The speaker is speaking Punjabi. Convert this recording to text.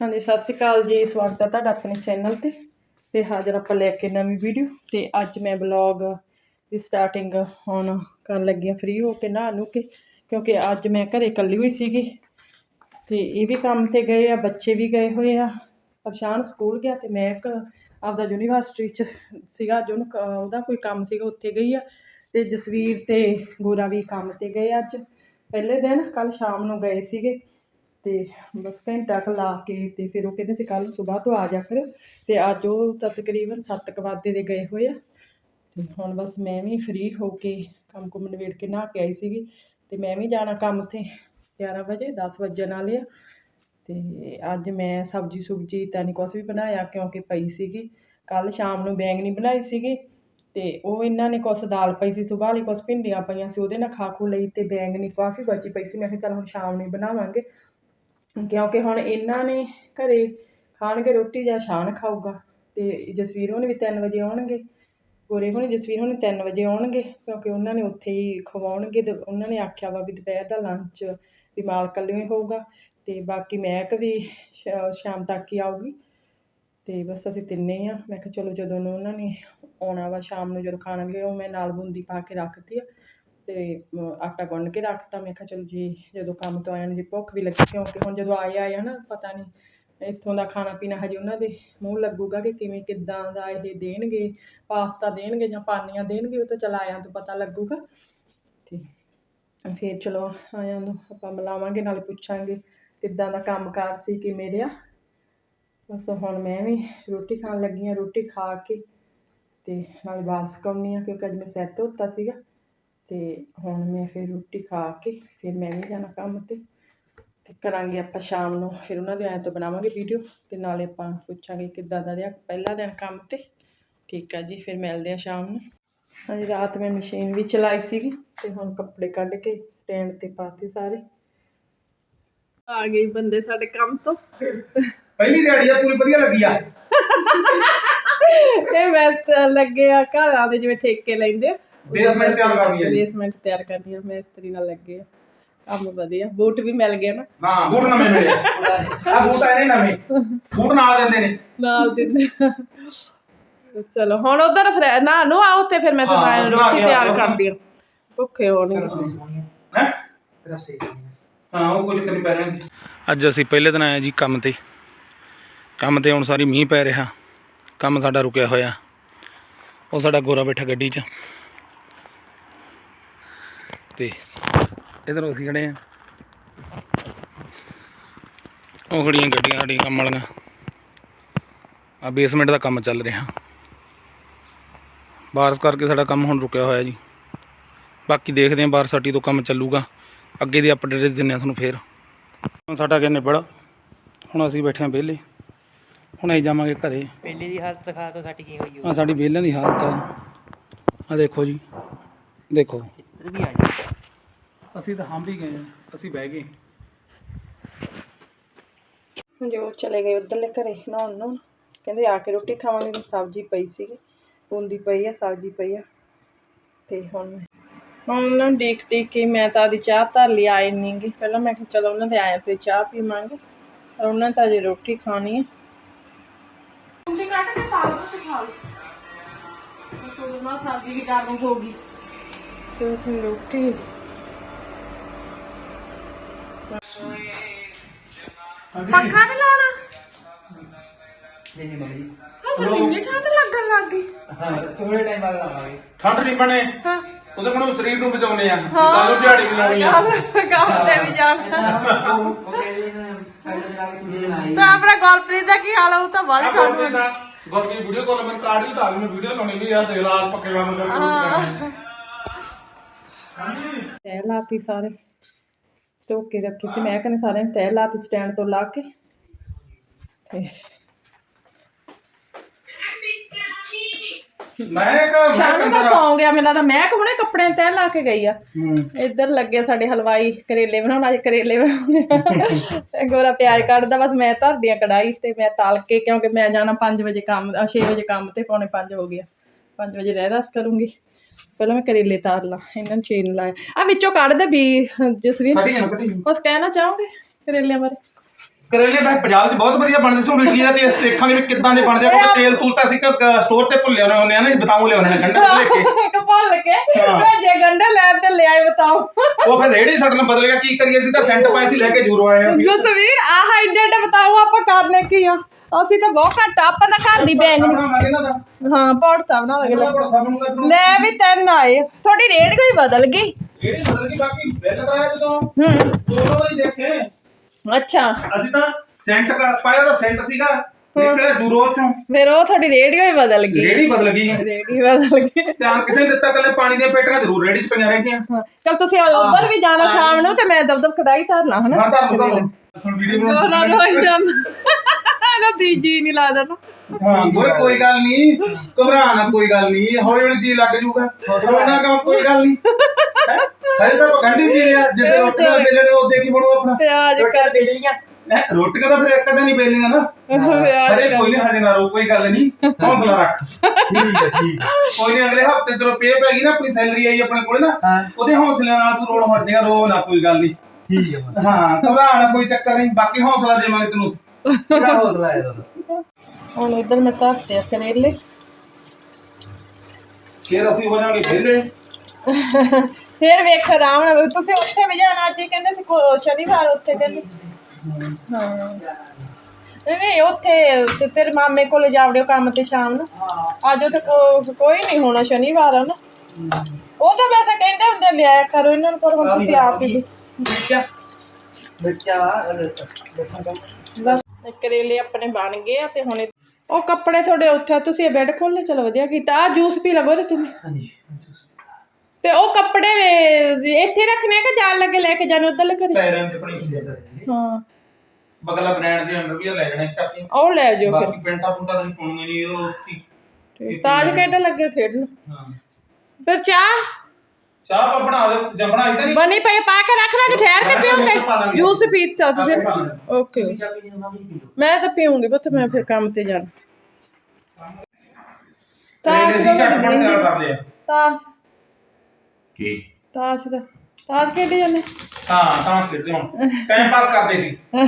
ਹਾਂਜੀ, ਸਤਿ ਸ਼੍ਰੀ ਅਕਾਲ ਜੀ, ਸਵਾਗਤ ਹੈ ਤੁਹਾਡਾ ਆਪਣੇ ਚੈਨਲ ਤੇ। ਤੇ ਹਾਜ਼ਰ ਆਪਾਂ ਲੈ ਕੇ ਨਵੀਂ ਵੀਡੀਓ ਤੇ ਅੱਜ ਮੈਂ ਬਲੌਗ ਦੀ ਸਟਾਰਟਿੰਗ ਹੁਣ ਕਰਨ ਲੱਗੀ ਹਾਂ ਫ੍ਰੀ ਹੋ ਕੇ, ਨਹਾ ਨੂੰ ਕੇ, ਕਿਉਂਕਿ ਅੱਜ ਮੈਂ ਘਰੇ ਇਕੱਲੀ ਹੋਈ ਸੀਗੀ। ਤੇ ਇਹ ਵੀ ਕੰਮ ਤੇ ਗਏ ਆ, ਬੱਚੇ ਵੀ ਗਏ ਹੋਏ ਆ। ਪਰਸ਼ਾਨ ਸਕੂਲ ਗਿਆ ਤੇ ਮੈਂ ਇੱਕ ਆਪਦਾ ਯੂਨੀਵਰਸਿਟੀ ਚ ਸੀਗਾ ਜੋ ਉਹਦਾ ਕੋਈ ਕੰਮ ਸੀਗਾ, ਉੱਥੇ ਗਈ ਆ। ਤੇ ਜਸਵੀਰ ਤੇ ਗੋਰਾ ਵੀ ਕੰਮ ਤੇ ਗਏ ਅੱਜ। ਪਹਿਲੇ ਦਿਨ ਕੱਲ ਸ਼ਾਮ ਨੂੰ ਗਏ ਸੀਗੇ। ਤੇ ਬਸ ਘੰਟਾ ਕੁ ਲਾ ਕੇ ਤੇ ਫਿਰ ਉਹ ਕਹਿੰਦੇ ਸੀ ਕੱਲ ਸਵੇਰ ਤੋਂ ਆ ਜਾ ਫਿਰ ਤੇ ਅੱਜ ਉਹ ਤਾਂ ਤਕਰੀਬਨ ਸੱਤ ਕੁ ਵਜੇ ਦੇ ਗਏ ਹੋਏ ਆ। ਤੇ ਹੁਣ ਬਸ ਮੈਂ ਵੀ ਫ੍ਰੀ ਹੋ ਕੇ ਕੰਮ ਕੁਮ ਨਿਬੇੜ ਕੇ ਨਹਾ ਕੇ ਆਈ ਸੀਗੀ ਤੇ ਮੈਂ ਵੀ ਜਾਣਾ ਕੰਮ ਤੇ 11 ਵਜੇ 10 ਵਜਣ ਵਾਲੇ ਆ। ਤੇ ਅੱਜ ਮੈਂ ਸਬਜੀ ਸੁਬਜੀ ਤਾਂ ਨਹੀਂ ਕੁਛ ਵੀ ਬਣਾਇਆ ਕਿਉਂਕਿ ਪਈ ਸੀਗੀ। ਕੱਲ ਸ਼ਾਮ ਨੂੰ ਬੈਂਗਣੀ ਬਣਾਈ ਸੀਗੀ ਤੇ ਉਹ ਇਹਨਾਂ ਨੇ ਕੁਛ ਦਾਲ ਪਈ ਸੀ, ਸੁਬਾਹ ਲਈ ਕੁਛ ਭਿੰਡੀਆਂ ਪਈਆਂ ਸੀ, ਉਹਦੇ ਨਾਲ ਖਾ ਖੂ ਲਈ ਤੇ ਬੈਂਗਣੀ ਕਾਫੀ ਬਚੀ ਪਈ ਸੀ। ਮੈਂ ਕਿਹਾ ਚੱਲ ਹੁਣ ਸ਼ਾਮ ਨੂੰ ਬਣਾਵਾਂਗੇ। ਕਿਉਂਕਿ ਹੁਣ ਇਹਨਾਂ ਨੇ ਘਰੇ ਖਾਣਗੇ ਰੋਟੀ ਜਾਂ ਸ਼ਾਨ ਖਾਊਗਾ। ਤੇ ਜਸਵੀਰ ਹੋਣੀ ਵੀ 3 ਵਜੇ ਆਉਣਗੇ। ਗੋਰੇ ਹੋਣੀ, ਜਸਵੀਰ ਹੋਣੀ 3 ਵਜੇ ਆਉਣਗੇ ਕਿਉਂਕਿ ਉਹਨਾਂ ਨੇ ਉੱਥੇ ਹੀ ਖਵਾਉਣਗੇ ਤੇ ਉਹਨਾਂ ਨੇ ਆਖਿਆ ਵਾ ਵੀ ਦੁਪਹਿਰ ਦਾ ਲੰਚ ਵੀ ਮਾਲ ਕੱਲਿਓ ਹੀ ਹੋਊਗਾ। ਤੇ ਬਾਕੀ ਮਹਿਕ ਵੀ ਸ਼ਾ- ਸ਼ਾਮ ਤੱਕ ਹੀ ਆਊਗੀ। ਤੇ ਬਸ ਅਸੀਂ ਤਿੰਨੇ ਹੀ ਆ। ਮੈਂ ਕਿਹਾ ਚਲੋ ਜਦੋਂ ਉਹਨਾਂ ਨੇ ਆਉਣਾ ਵਾ, ਸ਼ਾਮ ਨੂੰ ਜਦੋਂ ਖਾਣਗੇ, ਉਹ ਮੈਂ ਨਾਲ ਬੂੰਦੀ ਪਾ ਕੇ ਰੱਖਤੀ ਆ। ਤੇ ਆਟਾ ਗੁੰਨ ਕੇ ਰੱਖਤਾ। ਮੈਂ ਕਿਹਾ, ਚਲੋ ਜੀ, ਜਦੋਂ ਕੰਮ ਤੋਂ ਆਏ ਨੂੰ, ਜੀ ਭੁੱਖ ਵੀ ਲੱਗੀ, ਕਿਉਂਕਿ ਹੁਣ ਜਦੋਂ ਆਏ ਆਏ ਆ ਨਾ ਪਤਾ ਨਹੀਂ ਇੱਥੋਂ ਦਾ ਖਾਣਾ ਪੀਣਾ ਹਜੇ ਉਹਨਾਂ ਦੇ ਮੂੰਹ ਲੱਗੂਗਾ ਕਿ ਕਿਵੇਂ, ਕਿੱਦਾਂ ਦਾ ਇਹ ਦੇਣਗੇ, ਪਾਸਤਾ ਦੇਣਗੇ ਜਾਂ ਪਾਨੀਆਂ ਦੇਣਗੇ, ਉਹ ਤਾਂ ਚਲ ਆਇਆਂ ਤੋਂ ਪਤਾ ਲੱਗੂਗਾ। ਤੇ ਫਿਰ ਚਲੋ, ਆਇਆਂ ਨੂੰ ਆਪਾਂ ਮਿਲਾਵਾਂਗੇ, ਨਾਲੇ ਪੁੱਛਾਂਗੇ ਕਿੱਦਾਂ ਦਾ ਕੰਮਕਾਰ ਸੀ, ਕਿਵੇਂ ਰਿਹਾ। ਬਸ ਹੁਣ ਮੈਂ ਵੀ ਰੋਟੀ ਖਾਣ ਲੱਗੀ ਹਾਂ ਰੋਟੀ ਖਾ ਕੇ ਤੇ ਨਾਲੇ ਵਾਲ ਸੁਕਾਉਣੀ ਆ, ਕਿਉਂਕਿ ਅੱਜ ਮੈਂ ਸਿਰ ਧੋਤਾ ਸੀਗਾ। ਤੇ ਹੁਣ ਮੈਂ ਫਿਰ ਰੋਟੀ ਖਾ ਕੇ ਫਿਰ ਮੈਂ ਵੀ ਜਾਣਾ ਕੰਮ ਤੇ ਤੇ ਕਰਾਂਗੇ ਆਪਾਂ ਸ਼ਾਮ ਨੂੰ ਫਿਰ ਉਹਨਾਂ ਦੇ ਆਏ ਤੋਂ ਬਣਾਵਾਂਗੇ ਵੀਡੀਓ ਤੇ ਨਾਲੇ ਆਪਾਂ ਪੁੱਛਾਂਗੇ ਕਿੱਦਾਂ ਦਾ ਰਿਹਾ ਪਹਿਲਾ ਦਿਨ ਕੰਮ ਤੇ। ਠੀਕ ਆ ਜੀ ਫਿਰ ਮਿਲਦੇ ਆ ਸ਼ਾਮ ਨੂੰ। ਹਾਂਜੀ ਰਾਤ ਮੈਂ ਮਸ਼ੀਨ ਵੀ ਚਲਾਈ ਸੀਗੀ ਤੇ ਹੁਣ ਕੱਪੜੇ ਕੱਢ ਕੇ ਸਟੈਂਡ ਤੇ ਪਾਤੇ ਸਾਰੇ। ਆ ਗਏ ਬੰਦੇ ਸਾਡੇ ਕੰਮ ਤੋਂ। ਪਹਿਲੀ ਦਿਹਾੜੀ ਆ ਪੂਰੀ ਵਧੀਆ ਲੱਗੀ ਆ। ਇਹ ਮੈਂ ਤਾਂ ਲੱਗੇ ਆ ਘਰਾਂ ਦੇ ਜਿਵੇਂ ਠੇਕੇ ਲੈਂਦੇ ਆ ਬੇਸਮੈਂਟ ਤਿਆਰ ਕਰਨੀ ਆ ਜੀ। ਬੇਸਮੈਂਟ ਤਿਆਰ ਕਰਨੀ ਆ ਮਿਸਤਰੀ ਨਾਲ ਲੱਗੇ ਆ। ਕੰਮ ਵਧੀਆ। ਬੂਟ ਵੀ ਮਿਲ ਗਏ ਨਾ। ਹਾਂ ਬੂਟ ਨਵੇਂ ਮਿਲੇ। ਆ ਬੂਟ ਆਏ ਨੇ ਨਵੇਂ। ਬੂਟ ਨਾਲ ਦਿੰਦੇ ਨੇ। ਨਾਲ ਦਿੰਦੇ ਆ। ਚਲੋ ਹੁਣ ਉਧਰ ਫਿਰ ਨਾ ਨੂੰ ਆਓ ਤੇ ਫਿਰ ਮੈਂ ਹਾਂ, ਤੁਹਾਨੂੰ ਰੋਟੀ ਤਿਆਰ। ਕਰਦੀ ਆ। ਭੁੱਖੇ ਹੋਣਗੇ। ਹੈ? ਹਾਂ ਉਹ ਕੁਝ ਕਰੀ ਪੈ ਰਹੇ ਨੇ ਅੱਜ ਅਸੀਂ ਪਹਿਲੇ ਦਿਨ ਆਏ ਜੀ ਕੰਮ ਤੇ। ਕੰਮ ਤੇ ਹੁਣ ਸਾਰੀ ਮੀਂਹ ਪੈ ਰਿਹਾ। ਕੰਮ ਸਾਡਾ ਰੁਕਿਆ ਹੋਇਆ। ਉਹ ਸਾਡਾ ਗੋਰਾ ਬੈਠਾ ਗੱਡੀ 'ਚ। ਤੇ ਇਧਰ ਅਸੀਂ ਖੜੇ ਆ। ਉਹ ਖੜੀਆਂ ਗੱਡੀਆਂ ਸਾਡੀਆਂ ਕੰਮ ਵਾਲੀਆਂ। ਆ ਬੇਸਮੈਂਟ ਦਾ ਕੰਮ ਚੱਲ ਰਿਹਾ। ਬਾਰਿਸ਼ ਕਰਕੇ ਸਾਡਾ ਕੰਮ ਹੁਣ ਰੁਕਿਆ ਹੋਇਆ ਜੀ। ਬਾਕੀ ਦੇਖਦੇ ਹਾਂ ਬਾਰਿਸ਼ ਹਟੀ ਤੋਂ ਕੰਮ ਚੱਲੂਗਾ। ਅੱਗੇ ਦੀ ਅਪਡੇਟ ਦਿੰਦੇ ਹਾਂ ਤੁਹਾਨੂੰ ਫੇਰ। ਹੁਣ ਸਾਡਾ ਗਿਆ ਨਿਬੜ? ਹੁਣ ਅਸੀਂ ਬੈਠੇ ਹਾਂ ਵਿਹਲੇ। ਹੁਣ ਅਸੀਂ ਜਾਵਾਂਗੇ ਘਰੇ। ਪਹਿਲੇ ਦੀ ਹਾਲਤ ਦਿਖਾ ਤਾਂ ਸਾਡੀ ਕੀ ਹੋਈ ਹੋ ਆ ਸਾਡੀ ਵਿਹਲਿਆਂ ਦੀ ਹਾਲਤ ਆ। ਆ ਦੇਖੋ ਜੀ। ਦੇਖੋ। ਇੱਧਰ ਵੀ ਆ ਜਾ ਅਸੀਂ ਤਾਂ ਹੰਭ ਹੀ ਗਏ ਹਾਂ, ਅਸੀਂ ਬਹਿ ਗਏ। ਜੋ ਚਲੇ ਗਏ ਉਧਰਲੇ ਘਰੇ ਨਹਾਉਣ ਨੂੰ ਕਹਿੰਦੇ ਆ ਕੇ ਰੋਟੀ ਖਾਵਾਂਗੇ ਸਬਜ਼ੀ ਪਈ ਸੀਗੀ ਬੂੰਦੀ ਪਈ ਆ ਸਬਜ਼ੀ ਪਈ ਆ ਤੇ ਹੁਣ ਮੈਂ ਹੁਣ ਨੂੰ ਦੇਖ ਦੇਖ ਕੇ ਮੈਂ ਤਾਂ ਆਦੀ ਚਾਹ ਧਰ ਲਈ ਆਏ ਨਹੀਂਗੇ ਪਹਿਲਾਂ ਮੈਂ ਕਿਹਾ ਚਲੋ ਉਹਨਾਂ ਦੇ ਆਏ ਤੇ ਚਾਹ ਪੀਵਾਂਗੇ ਪਰ ਉਹਨਾਂ ਨੇ ਤਾਂ ਅਜੇ ਰੋਟੀ ਖਾਣੀ ਹੈ ਬੂੰਦੀ ਕੱਟ ਕੇ ਸਾਗ ਵਿੱਚ ਖਾ ਲਓ ਤੋਂ ਨਾ ਸਬਜ਼ੀ ਵੀ ਗਰਮ ਹੋ ਗਈ। ਤੇ ਉਸ ਨੂੰ ਰੋਟੀ। ਪੱਖਾ ਨਹੀਂ ਲਾਉਣਾ? ਨਹੀਂ ਮਗਰੀ ਹਾਂ ਇੰਨੀ ਠੰਡ ਲੱਗਣ ਲੱਗ ਗਈ। ਹਾਂ ਥੋੜੇ ਟਾਈਮ ਬਾਅਦ ਲਾਵਾਂਗੇ। ਠੰਡ ਨਹੀਂ ਬਣੇ? ਹਾਂ। ਉਹਦੇ ਕੋਲੋਂ ਸਰੀਰ ਨੂੰ ਬਚਾਉਨੇ ਆ। ਕੱਲ ਦਿਹਾੜੀ ਵੀ ਲਾਉਣੀ ਆ। ਕੱਲ ਕੰਮ ਤੇ ਵੀ ਜਾਣਾ। ਤਾਂ ਆਪਣਾ ਗੋਲਪ੍ਰੀਤ ਦਾ ਕੀ ਹਾਲ ਆ? ਉਹ ਤਾਂ ਬਾਹਲੀ ਆ ਠੰਡ ਦਾ ਗੋਪੀ ਵੀਡੀਓ ਕਾਲ ਮੈਂ ਕਾਰਡ ਹੀ ਤਾਂ ਮੈਂ ਵੀਡੀਓ ਲਾਉਣੀ ਵੀ ਆ ਦੇਖ ਲਾ ਪੱਕੇ ਬੰਦ ਕਰ ਤੈ ਲਾਤੀ ਸਾਰੇ। ਧੋ ਕੇ ਰੱਖੀ ਸੀ। ਮੈਂ ਕਹਿੰਦੇ ਸਾਰਿਆਂ ਨੇ ਤੈ ਲਾਤੀ ਸਟੈਂਡ ਤੋਂ ਲਾ ਕੇ। ਤੇ ਮੈਂ ਕਹਾ ਮੈਂ ਸ਼ਾਨੂ ਤਾਂ ਸੌਂ ਗਿਆ ਮੈਨੂੰ ਲੱਗਦਾ ਮੈਂ ਹੁਣੇ ਕੱਪੜੇ ਤੈ ਲਾ ਕੇ ਗਈ ਆ। ਇੱਧਰ ਲੱਗੇ ਸਾਡੇ ਹਲਵਾਈ ਕਰੇਲੇ ਬਣਾਉਣ ਅੱਜ ਕਰੇਲੇ ਬਣਾਉਣੇ ਗੋਰਾ ਪਿਆਜ਼ ਕੱਢਦਾ ਬਸ ਮੈਂ ਧਰਦੀ ਆ ਕੜਾਈ ਤੇ ਮੈਂ ਤਲ ਕੇ ਕਿਉਂਕਿ ਮੈਂ ਜਾਣਾ 5 ਵਜੇ ਕੰਮ 6 ਵਜੇ ਕੰਮ ਤੇ ਪੌਣੇ 5 ਹੋ ਗਿਆ 5 ਵਜੇ ਰਹਿ ਰਸ ਕਰੂੰਗੀ। ਪਹਿਲਾਂ ਮੈਂ ਕਰੇਲੇ ਤਾਰ ਲਾਂ ਇਹਨਾਂ ਨੂੰ ਚੇਨ ਲਾਇਆ। ਆ ਵਿੱਚੋਂ ਕੱਢ ਦੇ ਵੀ ਜਸਵੀਰ। ਕੱਢੀ ਜਾਣਾ ਕੱਢੀ ਕੁਛ ਕਹਿਣਾ ਚਾਹੋਗੇ ਕਰੇਲਿਆਂ ਬਾਰੇ? ਕਰੇਲੇ ਮੈਂ ਪੰਜਾਬ 'ਚ ਬਹੁਤ ਵਧੀਆ ਬਣਦੇ ਸੀ ਹੁਣ ਇਡਲੀ ਦਾ ਟੇਸਟ ਦੇਖਾਂਗੇ ਵੀ ਕਿੱਦਾਂ ਦੇ ਬਣਦੇ ਆ। ਕਿਉਂਕਿ ਤੇਲ ਤੂਲ ਤਾਂ ਅਸੀਂ ਸਟੋਰ ਤੇ ਭੁੱਲੇ ਹੋਣੇ ਹੁੰਦੇ ਆ ਨਾ ਬਤਾਉ ਲਿਆਉਣੇ ਨੇ ਗੰਢੇ ਤੋਂ ਲੈ ਕੇ। ਇੱਕ ਭੁੱਲ ਕੇ ਹਾਂ। ਮੈਂ ਜੇ ਗੰਡੇ ਲੈਣ ਤੇ ਲਿਆਈ ਬਤਾਓ ਉਹ ਫਿਰ ਰੇੜੀ ਸਾਡੇ ਨਾਲ ਬਦਲ ਗਿਆ ਕੀ ਕਰੀਏ ਅਸੀਂ ਤਾਂ ਸੈਂਟ ਪਾਏ ਸੀ ਲੈ ਕੇ ਜ਼ਰੂਰ ਆਏ ਆ। ਅਸੀਂ ਜਸਵੀਰ ਆਹ ਏਡੇ ਬਤਾਓ ਆਪਾਂ ਕਰਨੇ ਕੀ ਆ? ਅਸੀਂ ਤਾਂ ਬਹੁਤ ਘੱਟ ਆਪਾਂ ਤਾਂ ਘਰ ਦੀ ਬੈਂਗ ਬਣਾਵਾਂਗੇ ਨਾ ਦਾ ਹਾਂ ਪੜਤਾ ਬਣਾਵਾਂਗੇ। ਲੈ। ਲੈ ਲੈ ਵੀ ਤਿੰਨ ਆਏ ਥੋੜੀ ਰੇਟ ਕੋਈ ਬਦਲ ਗਈ? ਰੇੜੀ ਬਦਲ ਗਈ ਬਾਕੀ ਬਿੱਲ ਤਾਂ ਆਇਆ ਜਦੋਂ। ਹੂੰ। ਉਦੋਂ ਹੀ ਦੇਖੇ। ਅੱਛਾ। ਅਸੀਂ ਤਾਂ ਸੈਂਟ ਪਾਇਆ ਤਾਂ ਸੈਂਟ ਸੀਗਾ। ਨਿਕਲਿਆ ਦੂਰੋਂ ਚੋਂ ਫਿਰ ਉਹ ਤੁਹਾਡੀ ਰੇਡੀਓ ਹੀ ਬਦਲ ਗਈ। ਰੇੜੀ ਬਦਲ ਗਈ। ਰੇਡੀ ਬਦਲ ਗਈ। ਧਿਆਨ ਕਿਸੇ ਨੇ ਦਿੱਤਾ ਕੱਲੇ ਪਾਣੀ ਦੀਆਂ ਪੇਟੀਆਂ ਜ਼ਰੂਰ ਰੇੜੀ 'ਚ ਪਈਆਂ ਰਹਿ ਗਈਆਂ ਹਾਂ। ਚਲ ਤੁਸੀਂ ਉਧਰ ਵੀ ਜਾਣਾ ਸ਼ਾਮ ਨੂੰ ਤੇ ਮੈਂ ਦਬਦਬ ਕਢਾਈ ਧਰਨਾ ਹਨਾ? ਹਾਂ ਹੁਣ ਵੀਡੀਓ ਬਣਾਉਣ ਹੋਈ ਜਾਂਦਾ। ਨਾ ਤੀਜੀ ਨਹੀਂ ਲੱਗਦਾ ਨਾ ਹਾਂ ਕੋਈ ਕੋਈ ਗੱਲ ਨਹੀਂ ਘਬਰਾ ਨਾ ਕੋਈ ਗੱਲ ਨਹੀਂ ਹੌਲੀ ਹੌਲੀ ਜੀ ਲੱਗ ਜੂਗਾ। ਰੋਣਾ ਕੰਮ ਕੋਈ ਗੱਲ ਨਹੀਂ ਹੈਂ? ਹਜੇ ਤਾਂ ਗੰਢੀ ਪੀ ਲਿਆ। ਜਿੱਦੇ ਰੋਟੀ ਨਾਲ ਬੇਲਣੇ ਉਹਦੇ ਕੀ ਬਣੂ ਆਪਣਾ। ਪਿਆਜ ਕਰ ਬੇਲੀਆਂ ਹੈਂ? ਰੋਟੀਆਂ ਤਾਂ ਫਿਰ ਇੱਕ ਦਿਨ ਹੀ ਬੇਲਣੀਆਂ ਨਾ। ਹਜੇ ਕੋਈ ਨਹੀਂ ਹਜੇ ਨਾ ਰੋ ਕੋਈ ਗੱਲ ਨਹੀਂ ਹੌਸਲਾ ਰੱਖ। ਠੀਕ ਹੈ ਠੀਕ ਕੋਈ ਨਹੀਂ ਅਗਲੇ ਹਫ਼ਤੇ ਤੇਰੇ ਪੇ ਪੈ ਗਈ ਨਾ ਆਪਣੀ ਸੈਲਰੀ ਆਈ ਆਪਣੇ ਕੋਲੇ ਨਾ। ਉਹਦੇ ਹੌਸਲੇ ਨਾਲ ਤੂੰ ਰੋਣ ਹਟ ਜਾਏਗਾ ਰੋ ਨਾ ਕੋਈ ਗੱਲ ਨਹੀਂ ਠੀਕ ਹੈ। ਹਾਂ ਘਬਰਾ ਨਾ ਕੋਈ ਚੱਕਰ ਨਹੀਂ ਬਾਕੀ ਹੌਸਲਾ ਦੇਵਾਂਗੇ ਤੈਨੂੰ ਹੁਣ ਇਧਰ ਮੈਂ ਧਰਤੇ ਆ ਕਰੇਲੇ। ਫਿਰ ਅਸੀਂ ਹੋ ਜਾਵਾਂਗੇ ਵਿਹਲੇ। ਫਿਰ ਵੇਖ ਆਰਾਮ ਨਾਲ। ਤੁਸੀਂ ਉੱਥੇ ਵੀ ਜਾਣਾ ਅੱਜ ਹੀ ਕਹਿੰਦੇ ਸੀ ਕੋ- ਸ਼ਨੀਵਾਰ ਉੱਥੇ ਕਹਿੰਦੇ। ਹਾਂ। ਨਹੀਂ ਨਹੀਂ ਉੱਥੇ ਤੇ ਤੇਰੇ ਮਾਮੇ ਕੋਲ ਜਾਵੜਿਓ ਕੰਮ ਤੇ ਸ਼ਾਮ ਨੂੰ। ਅੱਜ ਉੱਥੇ ਕੋ- ਕੋਈ ਨਹੀਂ ਹੋਣਾ ਸ਼ਨੀਵਾਰ ਆ ਨਾ। ਉਹ ਤਾਂ ਵੈਸੇ ਕਹਿੰਦੇ ਹੁੰਦੇ ਲਿਆਇਆ ਕਰੋ ਇਹਨਾਂ ਨੂੰ ਪਰ ਹੁਣ ਤੁਸੀਂ ਆਪ ਹੀ ਮਿਰਚਾ ਮਿਰਚਾ ਦੇਖਾਂ। ਕੰਮ ਬਸ। ਇਹ ਕਰੇਲੇ ਆਪਣੇ ਬਣ ਗਏ ਆ ਤੇ ਹੁਣ ਇਹ- ਉਹ ਕੱਪੜੇ ਤੁਹਾਡੇ ਉੱਥੇ ਆ, ਤੁਸੀਂ ਇਹ ਬੈੱਡ ਖੋਲ੍ਹੇ ਚਲੋ ਵਧੀਆ ਕੀਤਾ। ਆ ਜੂਸ ਪੀ ਲਗੋ ਤੇ। ਤੁਸੀਂ ਹਾਂਜੀ ਤੇ ਉਹ ਕੱਪੜੇ ਇੱਥੇ ਰੱਖਣੇ ਆ ਕਿ ਜਾਣ ਲੱਗੇ ਲੈ ਕੇ ਜਾਣੇ ਉਧਰ ਲੱਗੇ ਪੈਰਾਂ 'ਚ ਆਪਣੀ ਹਾਂ। ਬਗਲਾ ਬ੍ਰਾਂਡ ਦੇ ਅੰਦਰ ਵੀ ਲੈ ਜਾਣੇ ਚਾਪੀ ਉਹ ਲੈ ਜਾਓ ਫਿਰ। ਬਾਕੀ ਪੈਂਟਾ ਪੁੰਟਾ ਤਾਂ ਅਸੀਂ ਪਾਉਣੀਆਂ ਨਹੀਂ ਉਹ ਕੀ। ਤਾਜ ਖੇਡ ਲੱਗੇ ਖੇਡ ਲਓ ਹਾਂ। ਫਿਰ ਚਾਹ? ਚਾਹ ਪਾ ਬਣਾ ਦੇ ਜਾਂ ਬਣਾਈ ਤਾਂ ਨਹੀਂ? ਬਣੀ ਪਈ ਪਾ ਕੇ ਰੱਖ ਲਾਂਗੇ ਠਹਿਰ ਕੇ ਮੈਂ ਤਾਂ। ਪਾ ਪੀਓਗੇ ਲਾਂਗੇ। ਜੂਸ ਪੀਤਾ ਤੁਸੀਂ। ਆਪੇ। ਓਕੇ। ਮੈਂ ਤਾਂ ਪੀਉਂਗੀ ਬਸ ਮੈਂ ਫਿਰ ਕੰਮ ਤੇ ਜਾਣਾ। ਤਾਸ਼ ਤਾਸ਼ ਦਾ ਦਾ ਝਟਪਟ ਤਿਆਰ ਕਰ ਲਿਆ। ਤਾਸ਼। ਕੀ? ਤਾਸ਼ ਦਾ। ਤਾਸ਼ ਖੇਡੀ ਜਾਂਦੇ। ਹਾਂ ਤਾਂ ਖੇਡਦੇ ਹੁਣ। ਟਾਈਮ ਪਾਸ ਕਰਦੇ ਸੀ।